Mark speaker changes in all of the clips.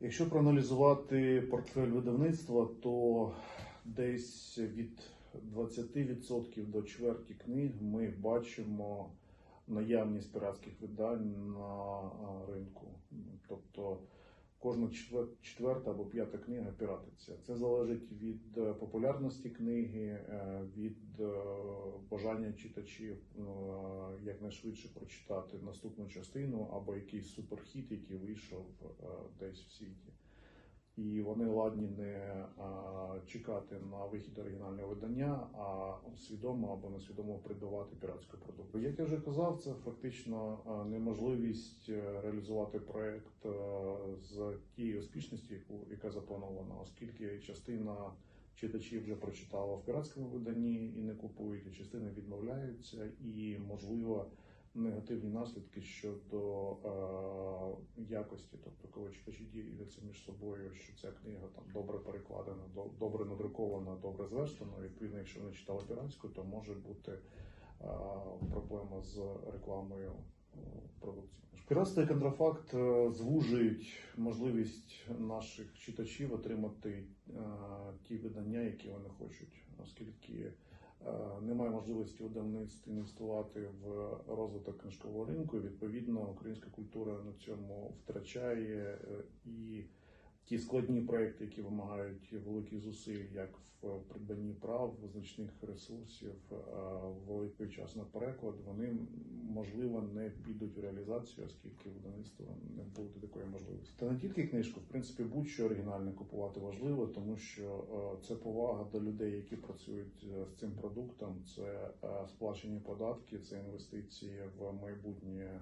Speaker 1: Якщо проаналізувати портфель видавництва, то десь від 20% до чверті книг ми бачимо наявність піратських видань на ринку. Тобто кожна четвер- четверта або п'ята книга піратиться. Це залежить від е, популярності книги, е, від е, бажання читачів якнайшвидше прочитати наступну частину або якийсь суперхіт, який вийшов десь в світі. І вони ладні не чекати на вихід оригінального видання, а свідомо або несвідомо придбавати піратську продукцію. Як я вже казав, це фактично неможливість е, реалізувати проект е, з тією успішністю, яку яка запланована, оскільки частина читачів вже прочитала в піратському виданні і не купують, а частина відмовляються, і можливо негативні наслідки щодо е, якості, тобто коли читачі діляться між собою, що ця книга там добре перекладена, до- добре надрукована, добре зверстана. Відповідно, якщо вони читали піратську, то може бути е, проблема з рекламою е, продукції. Піратство і контрафакт е, звужують можливість наших читачів отримати е, ті видання, які вони хочуть, оскільки немає можливості видавництв інвестувати в розвиток книжкового ринку. Відповідно, українська культура на цьому втрачає е, і ті складні проекти, які вимагають великих зусиль, як в придбанні прав, значних ресурсів, е, великий час на переклад, вони можливо не підуть в реалізацію, оскільки видавництво не буде такої можливості. Та не тільки книжку, в принципі, будь-що оригінальне купувати важливо, тому що е, це повага до людей, які працюють е, з цим продуктом, це сплачені податки, це інвестиції в майбутнє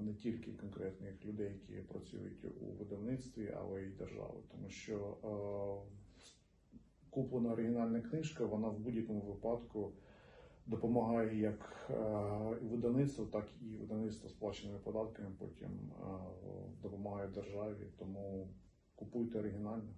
Speaker 1: не тільки конкретних людей, які працюють у видавництві, але й держави, тому що куплена оригінальна книжка, вона в будь-якому випадку допомагає як видавництву, так і видавництво сплаченими податками. Потім допомагає державі. Тому купуйте оригінально.